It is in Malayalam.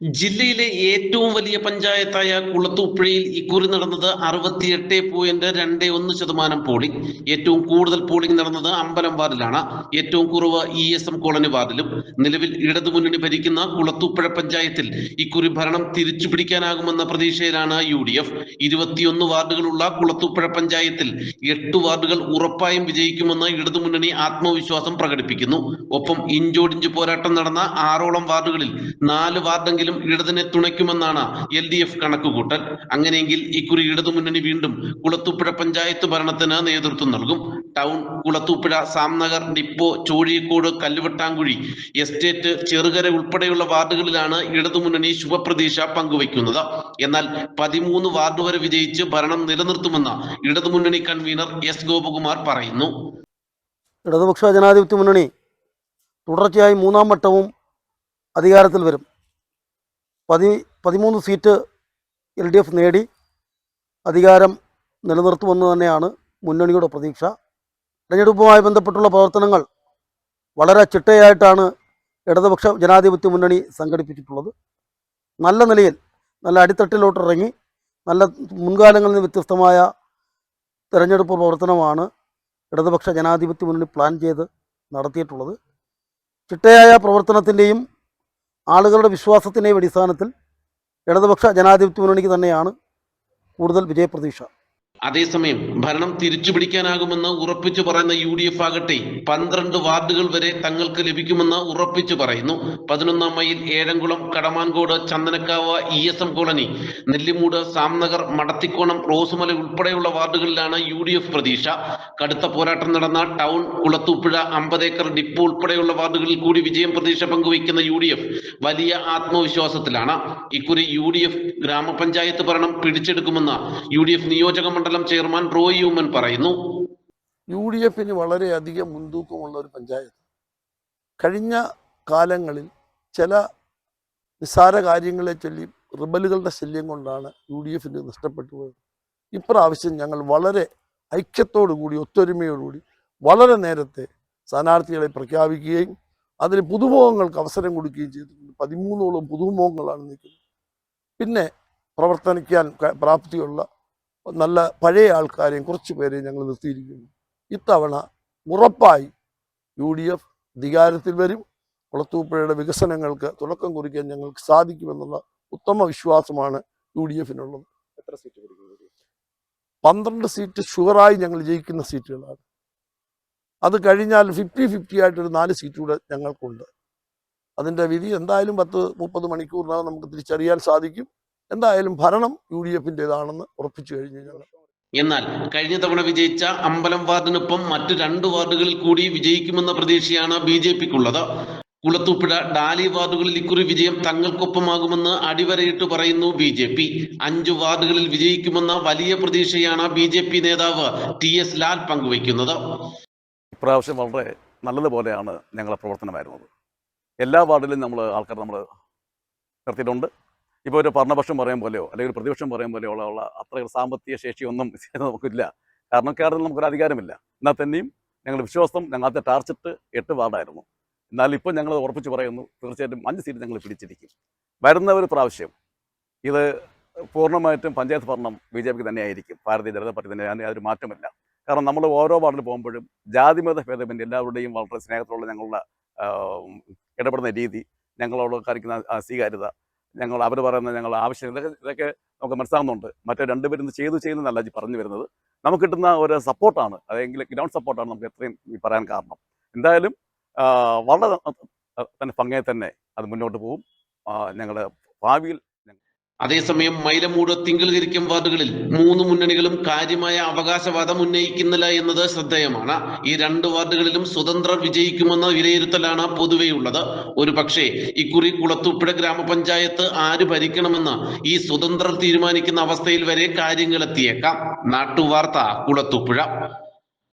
ജില്ലയിലെ ഏറ്റവും വലിയ പഞ്ചായത്തായ കുളത്തൂപ്പുഴയിൽ ഇക്കുറി നടന്നത് അറുപത്തിയെട്ട് പോയിന്റ് രണ്ട് ഒന്ന് ശതമാനം പോളിംഗ് ഏറ്റവും കൂടുതൽ പോളിംഗ് നടന്നത് അമ്പലം വാർഡിലാണ്. ഏറ്റവും കുറവ് ഇ എസ് എം കോളനി വാർഡിലും. നിലവിൽ ഇടതുമുന്നണി ഭരിക്കുന്ന കുളത്തൂപ്പുഴ പഞ്ചായത്തിൽ ഇക്കുറി ഭരണം തിരിച്ചു പിടിക്കാനാകുമെന്ന പ്രതീക്ഷയിലാണ് യു ഡി എഫ്. ഇരുപത്തിയൊന്ന് വാർഡുകളുള്ള കുളത്തൂപ്പുഴ പഞ്ചായത്തിൽ എട്ട് വാർഡുകൾ ഉറപ്പായും വിജയിക്കുമെന്ന് ഇടതുമുന്നണി ആത്മവിശ്വാസം പ്രകടിപ്പിക്കുന്നു. ഒപ്പം ഇഞ്ചോടിഞ്ച് പോരാട്ടം നടന്ന ആറോളം വാർഡുകളിൽ നാല് വാർഡെങ്കിലും ഇടതിനെ തുണയ്ക്കുമെന്നാണ് എൽ ഡി എഫ് കണക്കുകൂട്ടൽ. അങ്ങനെയെങ്കിൽ ഇക്കുറി ഇടതുമുന്നണി വീണ്ടും കുളത്തൂപ്പുഴ പഞ്ചായത്ത് ഭരണത്തിന് നേതൃത്വം നൽകും. Town Kulathupuzha Samnagar depot Chozhiyakode Kalluvattankuzhi estate Cherukara ഉൾപ്പെടെയുള്ള വാർഡുകളിലാണ് ഇടതുമുന്നണി ശുഭപ്രതീക്ഷ പങ്കുവയ്ക്കുന്നത്. എന്നാൽ പതിമൂന്ന് വാർഡ് വരെ വിജയിച്ച് ഭരണം നിലനിർത്തുമെന്ന് ഇടതുമുന്നണി കൺവീനർ എസ് ഗോപകുമാർ പറയുന്നു. ഇടതുപക്ഷ ജനാധിപത്യ മുന്നണി തുടർച്ചയായി മൂന്നാം വട്ടവും അധികാരത്തിൽ വരും. പതി പതിമൂന്ന് സീറ്റ് എൽ ഡി എഫ് നേടി അധികാരം നിലനിർത്തുമെന്ന് തന്നെയാണ് മുന്നണിയുടെ പ്രതീക്ഷ. തെരഞ്ഞെടുപ്പുമായി ബന്ധപ്പെട്ടുള്ള പ്രവർത്തനങ്ങൾ വളരെ ചിട്ടയായിട്ടാണ് ഇടതുപക്ഷ ജനാധിപത്യ മുന്നണി സംഘടിപ്പിച്ചിട്ടുള്ളത്. നല്ല നിലയിൽ നല്ല അടിത്തട്ടിലോട്ട് ഇറങ്ങി നല്ല മുൻകാലങ്ങളിൽ നിന്ന് വ്യത്യസ്തമായ തെരഞ്ഞെടുപ്പ് പ്രവർത്തനമാണ് ഇടതുപക്ഷ ജനാധിപത്യ മുന്നണി പ്ലാൻ ചെയ്ത് നടത്തിയിട്ടുള്ളത്. ചിട്ടയായ പ്രവർത്തനത്തിന്റെയും ആളുകളുടെ വിശ്വാസത്തിന്റെയും അടിസ്ഥാനത്തിൽ ഇടതുപക്ഷ ജനാധിപത്യ മുന്നണിക്ക് തന്നെയാണ് കൂടുതൽ വിജയപ്രതീക്ഷ. അതേസമയം ഭരണം തിരിച്ചു പിടിക്കാനാകുമെന്ന് ഉറപ്പിച്ചു പറയുന്ന യു ഡി എഫ് ആകട്ടെ പന്ത്രണ്ട് വാർഡുകൾ വരെ തങ്ങൾക്ക് ലഭിക്കുമെന്ന് ഉറപ്പിച്ചു പറയുന്നു. പതിനൊന്നാം mile Ezhamkulam Kadamankode Chandanakavu E S M colony Nellimoodu Samnagar Madathikonam Rosumala ഉൾപ്പെടെയുള്ള വാർഡുകളിലാണ് യു ഡി എഫ് പ്രതീക്ഷ. കടുത്ത പോരാട്ടം നടന്ന ടൗൺ കുളത്തൂപ്പുഴ അമ്പതേക്കർ ഡിപ്പോ ഉൾപ്പെടെയുള്ള വാർഡുകളിൽ കൂടി വിജയം പ്രതീക്ഷ പങ്കുവയ്ക്കുന്ന യു ഡി എഫ് വലിയ ആത്മവിശ്വാസത്തിലാണ്. ഇക്കുറി യു ഡി എഫ് ഗ്രാമപഞ്ചായത്ത് ഭരണം പിടിച്ചെടുക്കുമെന്ന് യു ഡി എഫ് നിയോജക മണ്ഡലം ചെയർമാൻ റോയ് യൂമൻ പറയുന്നു. യു ഡി എഫിന് വളരെയധികം മുൻതൂക്കമുള്ള ഒരു പഞ്ചായത്ത്. കഴിഞ്ഞ കാലങ്ങളിൽ ചില നിസ്സാര കാര്യങ്ങളെ ചൊല്ലി റിബലുകളുടെ ശല്യം കൊണ്ടാണ് യു ഡി എഫിന് നഷ്ടപ്പെട്ടു പോയത്. ഇപ്രാവശ്യം ഞങ്ങൾ വളരെ ഐക്യത്തോടുകൂടി ഒത്തൊരുമയോടുകൂടി വളരെ നേരത്തെ സ്ഥാനാർത്ഥികളെ പ്രഖ്യാപിക്കുകയും അതിന് പുതുമുഖങ്ങൾക്ക് അവസരം കൊടുക്കുകയും ചെയ്തിട്ടുണ്ട്. പതിമൂന്നോളം പുതുമുഖങ്ങളാണ് നിൽക്കുന്നത്. പിന്നെ പ്രവർത്തനിക്കാൻ പ്രാപ്തിയുള്ള നല്ല പഴയ ആൾക്കാരെയും കുറച്ച് പേരെയും ഞങ്ങൾ നിർത്തിയിരിക്കുന്നു. ഇത്തവണ ഉറപ്പായി യു ഡി എഫ് അധികാരത്തിൽ വരും. കുളത്തൂപ്പുഴയുടെ വികസനങ്ങൾക്ക് തുടക്കം കുറിക്കാൻ ഞങ്ങൾക്ക് സാധിക്കുമെന്നുള്ള ഉത്തമ വിശ്വാസമാണ് യു ഡി എഫിനുള്ളത്. എത്ര സീറ്റ് പന്ത്രണ്ട് സീറ്റ് ഷുവറായി ഞങ്ങൾ ജയിക്കുന്ന സീറ്റുകളാണ്. അത് കഴിഞ്ഞാൽ ഫിഫ്റ്റി ഫിഫ്റ്റി ആയിട്ടൊരു നാല് സീറ്റ് കൂടെ ഞങ്ങൾക്കുണ്ട്. അതിന്റെ വിധി എന്തായാലും പത്ത് മുപ്പത് മണിക്കൂറിനകം നമുക്ക് തിരിച്ചറിയാൻ സാധിക്കും. എന്തായാലും ഭരണം യു ഡി എഫിന്റെതാണെന്ന് ഉറപ്പിച്ചു കഴിഞ്ഞു ഞങ്ങൾ. എന്നാൽ കഴിഞ്ഞ തവണ വിജയിച്ച അമ്പലം വാർഡിനൊപ്പം മറ്റു രണ്ട് വാർഡുകളിൽ കൂടി വിജയിക്കുമെന്ന പ്രതീക്ഷയാണ് ബി ജെ പിക്കുള്ളത്. കുളത്തൂപ്പുഴ ഡാലി വാർഡുകളിൽ ഇക്കുറി വിജയം തങ്ങൾക്കൊപ്പമാകുമെന്ന് അടിവരയിട്ട് പറയുന്നു ബി ജെ പി. അഞ്ചു വാർഡുകളിൽ വിജയിക്കുമെന്ന വലിയ പ്രതീക്ഷയാണ് ബി ജെ പി നേതാവ് ടി എസ് ലാൽ പങ്കുവയ്ക്കുന്നത്. ഇപ്രാവശ്യം വളരെ നല്ലതുപോലെയാണ് ഞങ്ങളുടെ പ്രവർത്തനമായിരുന്നത്. എല്ലാ വാർഡിലും നമ്മൾ ആൾക്കാർ നമ്മൾ നിർത്തിയിട്ടുണ്ട്. ഇപ്പോൾ ഒരു ഭരണപക്ഷം പറയും പോലെയോ അല്ലെങ്കിൽ പ്രതിപക്ഷം പറയും പോലെയോ ഉള്ള അത്ര സാമ്പത്തിക ശേഷിയൊന്നും നമുക്കില്ല. കാരണം കേരളത്തിൽ നമുക്കൊരു അധികാരമില്ല. എന്നാൽ തന്നെയും ഞങ്ങളുടെ വിശ്വാസം ഞങ്ങളത്തെ ടാർജറ്റ് എട്ട് വാർഡായിരുന്നു. എന്നാൽ ഇപ്പോൾ ഞങ്ങൾ ഉറപ്പിച്ച് പറയുന്നു തീർച്ചയായിട്ടും അഞ്ച് സീറ്റ് ഞങ്ങൾ പിടിച്ചിരിക്കും. വരുന്ന ഒരു പ്രാവശ്യം ഇത് പൂർണമായിട്ടും പഞ്ചായത്ത് ഭരണം ബി ജെ പിക്ക് തന്നെയായിരിക്കും. ഭാരതീയ ജനതാ പാർട്ടി തന്നെ അതിന് യാതൊരു മാറ്റമില്ല. കാരണം നമ്മൾ ഓരോ വാർഡിൽ പോകുമ്പോഴും ജാതിമത ഭേദമന്യേ എല്ലാവരുടെയും വളരെ സ്നേഹത്തോടെ ഞങ്ങളുടെ ഇടപെടുന്ന രീതി ഞങ്ങളോട് കാണിക്കുന്ന സ്വീകാര്യത ഞങ്ങൾ അവർ പറയുന്ന ഞങ്ങൾ ആവശ്യം ഇതൊക്കെ ഇതൊക്കെ നമുക്ക് മനസ്സിലാകുന്നുണ്ട് മറ്റേ രണ്ടുപേരും ചെയ്തു ചെയ്യുന്നതല്ല പറഞ്ഞു വരുന്നത്. നമുക്ക് കിട്ടുന്ന ഒരു സപ്പോർട്ടാണ്. അതെങ്കിൽ ഗ്രൗണ്ട് സപ്പോർട്ടാണ് നമുക്ക് എത്രയും ഈ പറയാൻ കാരണം. എന്തായാലും വളരെ തന്നെ ഭംഗിയെ തന്നെ അത് മുന്നോട്ട് പോകും ഞങ്ങളുടെ ഭാവിയിൽ അതേസമയം മൈലമൂട് തിങ്കിൾകരിക്കും വാർഡുകളിൽ മൂന്ന് മുന്നണികളും കാര്യമായ അവകാശവാദം ഉന്നയിക്കുന്നില്ല എന്നത് ശ്രദ്ധേയമാണ്. ഈ രണ്ട് വാർഡുകളിലും സ്വതന്ത്രർ വിജയിക്കുമെന്ന വിലയിരുത്തലാണ് പൊതുവെയുള്ളത്. ഒരു പക്ഷേ ഇക്കുറി കുളത്തൂപ്പുഴ ഗ്രാമപഞ്ചായത്ത് ആര് ഭരിക്കണമെന്ന് ഈ സ്വതന്ത്രർ തീരുമാനിക്കുന്ന അവസ്ഥയിൽ വരെ കാര്യങ്ങൾ എത്തിയേക്കാം നാട്ടുവാർത്ത കുളത്തൂപ്പുഴ.